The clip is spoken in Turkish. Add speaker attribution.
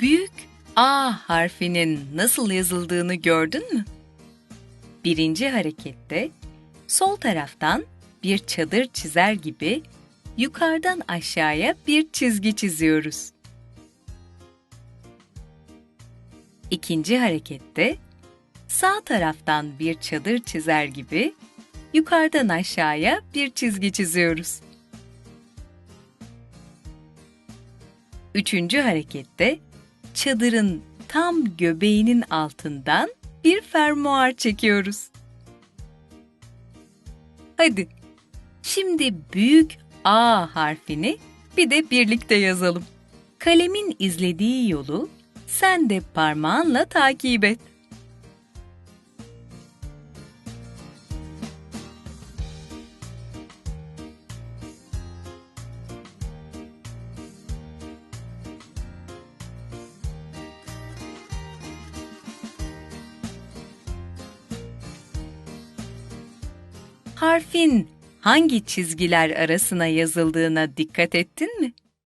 Speaker 1: büyük A harfinin nasıl yazıldığını gördün mü? Birinci harekette sol taraftan bir çadır çizer gibi yukarıdan aşağıya bir çizgi çiziyoruz. İkinci harekette sağ taraftan bir çadır çizer gibi yukarıdan aşağıya bir çizgi çiziyoruz. Üçüncü harekette çadırın tam göbeğinin altından bir fermuar çekiyoruz. Hadi, şimdi büyük A harfini bir de birlikte yazalım. Kalemin izlediği yolu sen de parmağınla takip et. Harfin hangi çizgiler arasına yazıldığına dikkat ettin mi?